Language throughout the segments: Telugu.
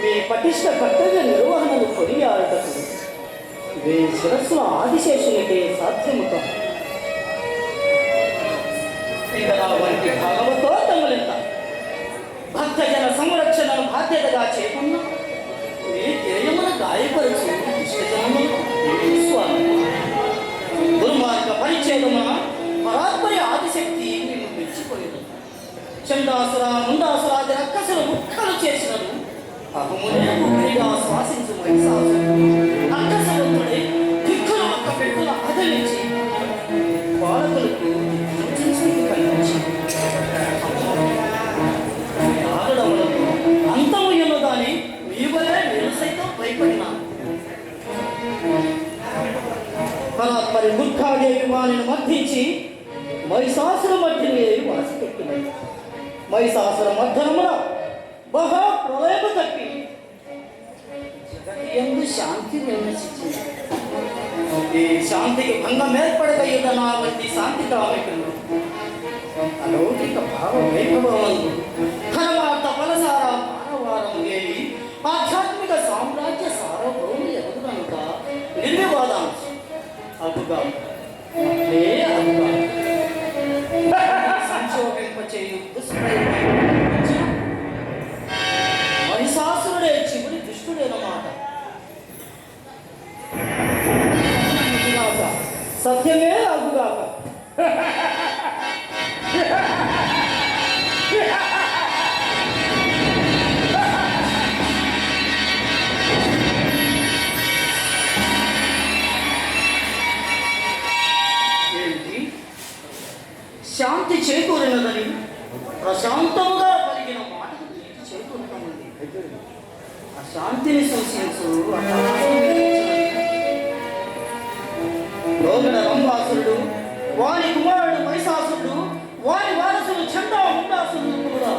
మీ పటిష్ట కర్తవ్య నిర్వహణను కొనియాడటకు మీ శిరస్సుల ఆదిశేషునికే సాధ్యము వంటి వంటి తమలింత భక్తజన సంరక్షణను బాధ్యతగా చేకున్న మీ ధ్యేయమున గాయపరచు దుర్మార్గ పరిచేదమున పరాత్పరి ఆదిశక్తి నిన్ను మెచ్చిపోయింది చండాసుర ముండాసురాది రక్కసులు ముక్కలు చేసినను అహమునే ముగ్గురిగా శ్వాసించు మహిషాసురుడు అక్కసముద్రుడే దిక్కులు ఒక్క పెట్టుల అదలించి మహిషాసుర మధ్యమున మహా ప్రళయము తప్పి. జగతి శాంతి నిర్వచించింది ఈ శాంతికి భంగం ఏర్పడగయ్యున్న నా వంటి శాంతి కామికులు. అలౌకిక భావ వైభవములు ధర్మార్థ ఫలసార మానవారం ఏవి ఆధ్యాత్మిక సామ్రాజ్య సార్వభౌమి ఎదుగుదనుక నిర్వివాదాంశం. అదుగా ప్రశాంతముగా కలిగిన మాటకు తీర్చి చేకూరుతామండి ఆ శాంతిని సూచించు లోగడ రంభాసురుడు వారి కుమారుడు మహిషాసురుడు వారి వారసులు చండా ముండాసురుడు కూడా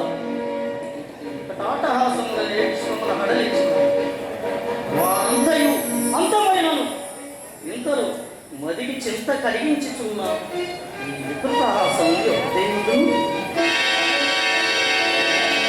టాటహాసముల నేర్చుకున్న హడలించిన వారంతయు అంతమైనను ఇంతలో మదికి చింత కలిగించుచున్న ఈ వికృతహాసం దేవుడు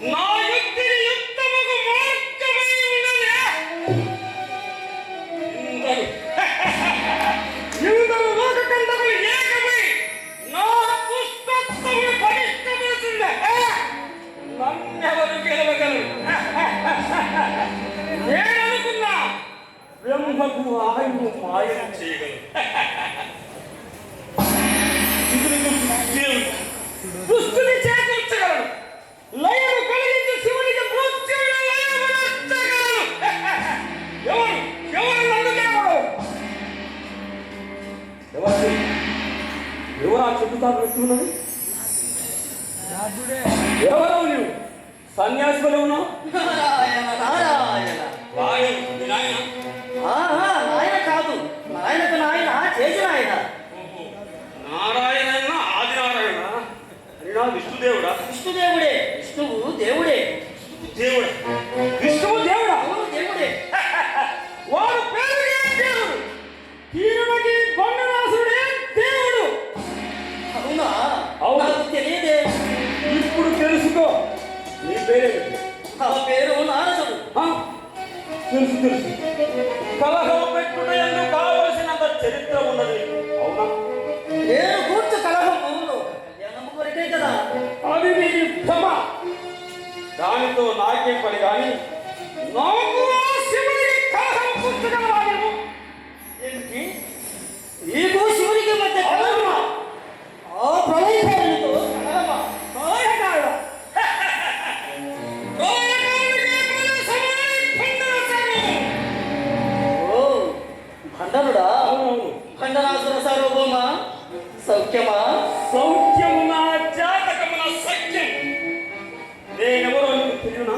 Não ఎవరా చెబుతారు వ్యక్తున్నది ఎవరు నీవు సన్యాసిలో ఉన్నావు? నారాయణ నారాయణ వాయు నాయన. ఆహా నాయన కాదు. నాయనకు నాయన చేసిన ఆయన నారాయణ ఆది నారాయణ విష్ణుదేవుడా? విష్ణుదేవుడే విష్ణువు దేవుడే. దేవుడా? విష్ణువు అవును. నాకు తెలియదే. ఇప్పుడు తెలుసుకో. నీ పేరేమిటి ఆ పేరు నారదుడు? తెలుసు తెలుసు. కలహం పెట్టుట ఎందుకు కావలసినంత చరిత్ర ఉన్నది. అవునా? నేను కూర్చు కలహము కళ్యాణము కొరకే కదా. అది నీ భ్రమ దానితో నాకేం పని కానీ? నాకు సౌఖ్యము నా జాతకము నా సత్యం నేనెవరో నీకు తెలియనా?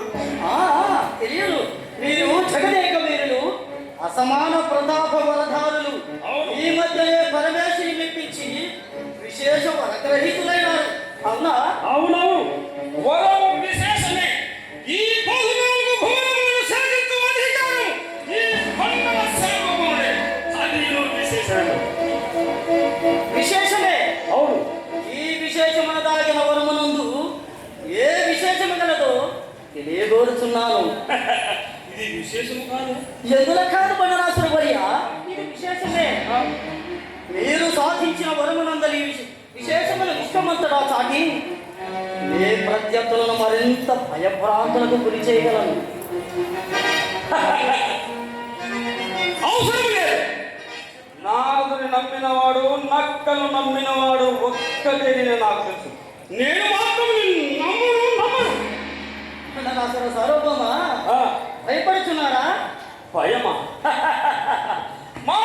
తెలియదు. మీరు జగదేక వీరులు అసమాన ప్రతాప వరధారులు. ఈ మధ్యనే పరమేశ్వరి మెప్పించి విశేష వరగ్రహీతులైనారు. అవునా. తెలియగోరుచున్నాను ఇది విశేషము కాదు. ఎందుల కాదు బండరాసుల వర్య ఇది విశేషమే. మీరు సాధించిన వరమునందలి విశ- విశేషముల విశ్వమంతటా చాటి ఏ ప్రత్యర్థులను మరింత భయభ్రాంతులకు గురి చేయగలను. అవసరం లేదు. నమ్మినవాడు నక్కలు నమ్మినవాడు ఒక్కటే నేను నాకు తెలుసు. నేను మాత్రం నమ్మును. బండరాసుల సార్వభౌమ? భయపడుచున్నారా? భయమా? మా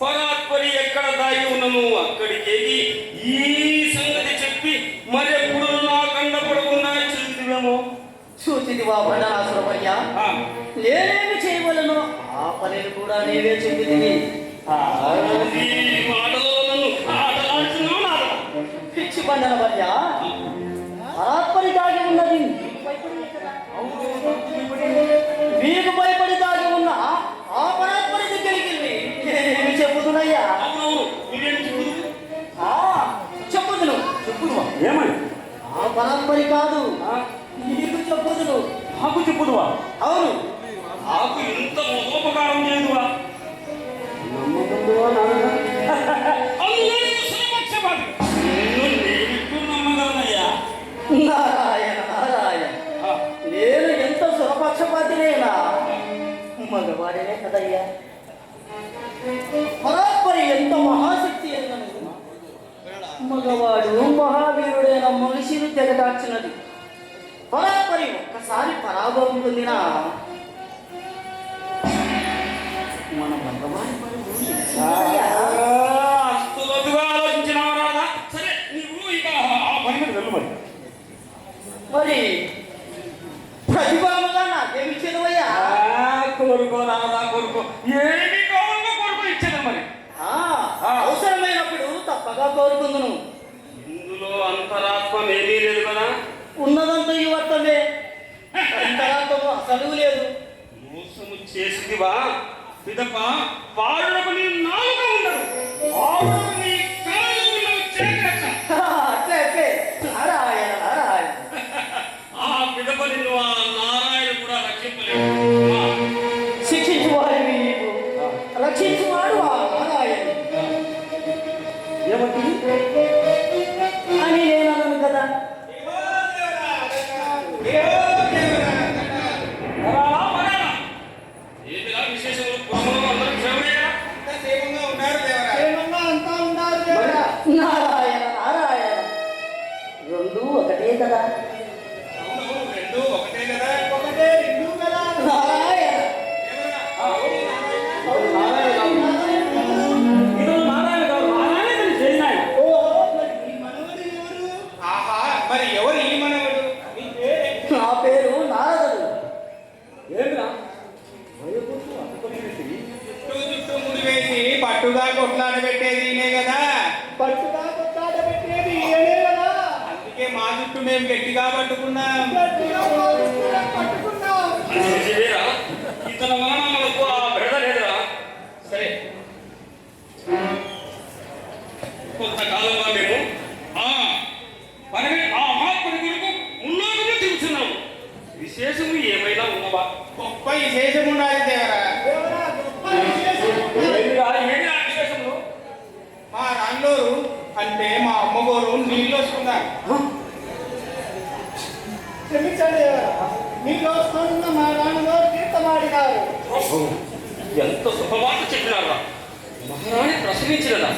పరాత్పరి ఎక్కడ దాగి ఉన్నను అక్కడికి ఎగి ఈ సంగతి చెప్పి మరెప్పుడు నా కండ పడకుండా చెల్లివేమో చూచిదివా బండనాసురమయ్య ఆ, నేనేమి చేయవలను? ఆ పనిని కూడా ఆటలాడుతున్నావు నాదా పిచ్చి వల్ల పరాత్పరి దాగి ఉన్నది. మీకు భయపడి దాగి ఉన్న ఆ పరాత్పరి దగ్గరికి వెళ్ళి నేనేమి ఆ, చెప్పుదును. చెప్పుదువా? ఏమని? ఆ పరాత్పరి కాదు. ఆ, నీకు చెప్పుదును. నాకు చెప్పుదువా? అవును. నాకు ఇంత మహోపకారం చేయదువా మగవాడు మహావీరుడైన మనిషిని తెగదార్చినది. పరాత్పరి ఒక్కసారి పరాభవం పొందిన మన వెళ్ళు మరి. ప్రతిభాముగా నాకేమి ఇచ్చేదవయ్యా? ఆ, కోరుకో నాదా కోరుకో. ఏమి కావాలో కోరుకో ఇచ్చేది మరి. ఆ, అవసరమైనప్పుడు తప్పగా కోరుకుందును. అంతరాత్మం ఏమీ లేదు కదా ఉన్నదంతా ఈ వర్తమే. అంతరాత్మము అసలు లేదు. మోసము చేసిదివా? పిదప పాడులకు నీ నాలుక ఉండదు మరి ఎవరు ఈ మనవడు నీ పేరే నారదుడు. ఏమిరా? చుట్టూ చుట్టూ ముడి వేసి పట్టుగా కొట్లాడబెట్టేది ఈయనే కదా. పట్టుగా ఈయనే కదా. అందుకే మా చుట్టూ మేము గట్టిగా పట్టుకున్నాం. క్షమించండి మీలో వస్తున్న మా నాన్నగారు తీర్థమాడినారు ఎంత శుభవార్త చెప్పినారా మహారాణి ప్రసవించినదా?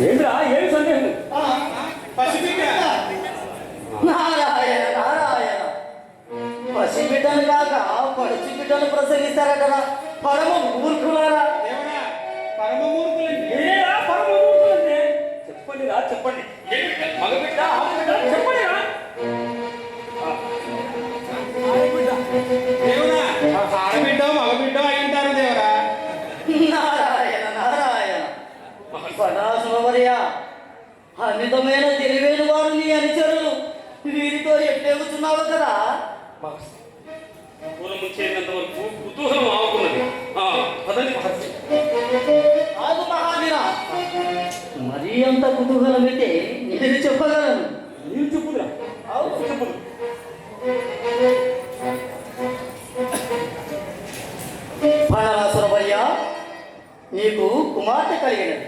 ఏంద్రా ఏమి సందేహం? పసిబిడ్డ. నారాయణ నారాయణ. పసి బిడ్డను కాక పడుచు బిడ్డను ప్రసవిస్తారట పరమ మూర్ఖులారా కుమార్తె కలిగినది.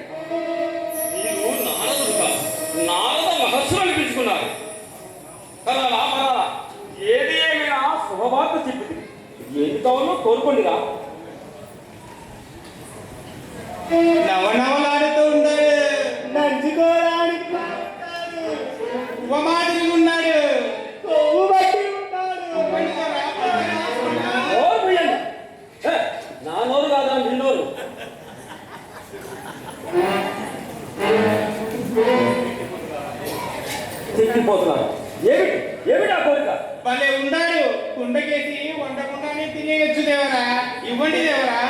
మీరు నారదుడు కాదు. నారద మహర్షులు అనిపించుకున్నారు. కదా ఏది ఏమైనా శుభవార్త చెప్పింది ఏది కావాలో కోరుకోండిరా. నవనవలాడుతూ తిరిగిపోతున్నారు ఏమిటి ఏమిటి ఆ కోరిక? భలే ఉన్నాడు కుండకేసి వండకుండానే తినేయచ్చు దేవరా. ఇవ్వండి దేవరా.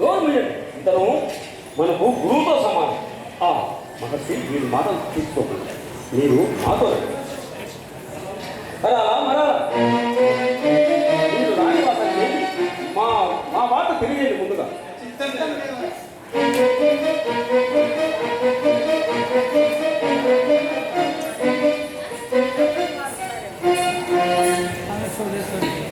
మూయండి. ఇతను మనకు గురువుతో సమానం. ఆ మహర్షి వీడి మాటలు తీసుకోకండి. మీరు మాతో